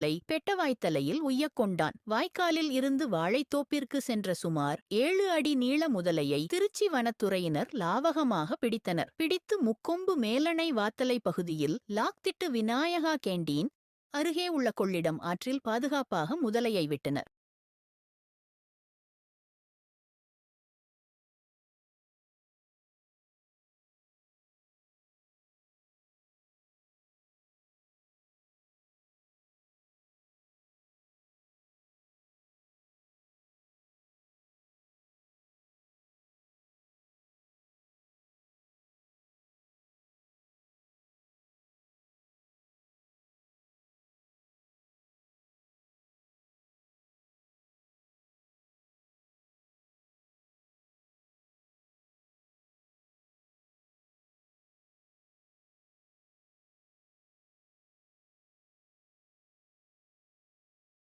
லை பெட்டவாய்த்தலையில் உய்யக் கொண்டான். வாய்க்காலில் இருந்து வாழைத்தோப்பிற்கு சென்ற சுமார் ஏழு அடி நீள முதலையை திருச்சி வனத்துறையினர் லாவகமாக பிடித்தனர். பிடித்து முக்கொம்பு மேலணை வாத்தலை பகுதியில் லாக்திட்டு விநாயகா கேண்டீன் அருகே உள்ள கொள்ளிடம் ஆற்றில் பாதுகாப்பாக முதலையை விட்டனர்.